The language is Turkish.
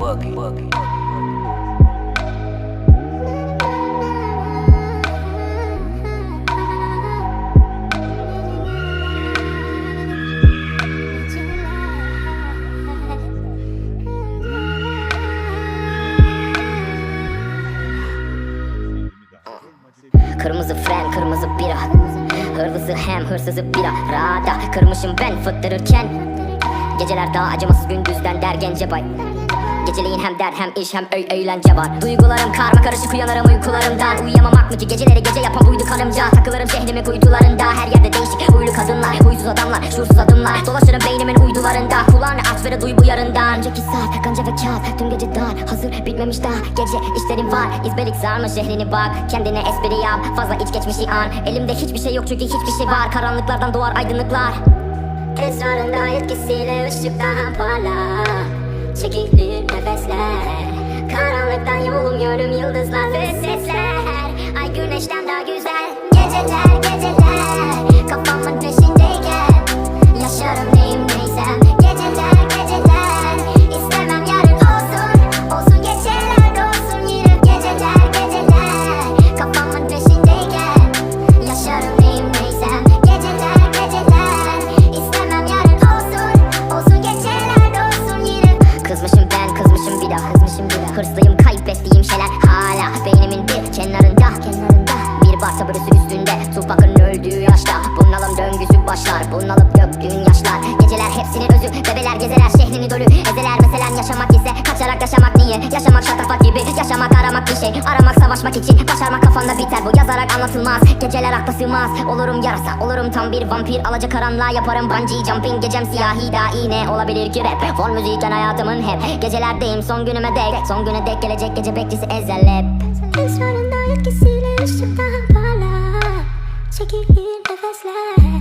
boogie, boogie. Kırmızı fren, kırmızı bira. Hırlısı hem hırsızı bira. Rada kırmışım ben fıttırırken. Geceler daha acımasız gündüzden der gence bay Geceleyin hem dert hem iş hem öy eğlence var. Duygularım karma karışık uyanırım uykularımdan Uyuyamamak mı ki geceleri gece yapan buydu kanımca Takılırım şehrimin kuytularında Her yerde değişik huylu kadınlar Huysuz adamlar, şuursuz adımlar. Dolaşırım beynimin uydularında. Kulağını aç ve duy bu yarından. Önceki saat kanca ve kağıt Tüm gece dar. Hazır bitmemiş daha. Gece işlerim var. İzbelik sarma şehrini bak. Kendine espri yap. Fazla iç geçmişi an. Elimde hiçbir şey yok çünkü hiçbir şey var. Karanlıklardan doğar aydınlıklar. Esrarında etkisiyle ışık daha parlak Çekilir nefesler. Karanlıktan yolum yönüm yıldızlar ve sesler Kızmışım ben kızmışım bir daha Kızmışım bir daha. Hırslıyım kaybettiğim şeyler hala Beynimin bir kenarında. Kenarında Bir bar sabırısı üstünde Tupac'ın öldüğü yaşta. Bunalım döngüsü başlar Bunalıp döktüğün yaşlar. Geceler hepsinin özü Bebeler gezeler şehrini dolu Ezeler meselen yaşamak ise Kaçarak yaşamak niye Yaşamak şatafat gibi Yaşamak aramak bir şey. Aramak savaşmak için Başarmak kafanda biter Bu. Yazarak anlatılmaz Geceler akla sığmaz. Olurum yarasa Olurum tam bir vampir. Alaca karanlığa yaparım bungee jumping. Gecem siyahi dahi ne olabilir ki rap. Fon müzikken hayatımın hep Gecelerdeyim. Son günüme dek Son güne dek gelecek gece bekçisi ezel hep Esrarında etkisiyle ışık daha parlak Çekilir nefesler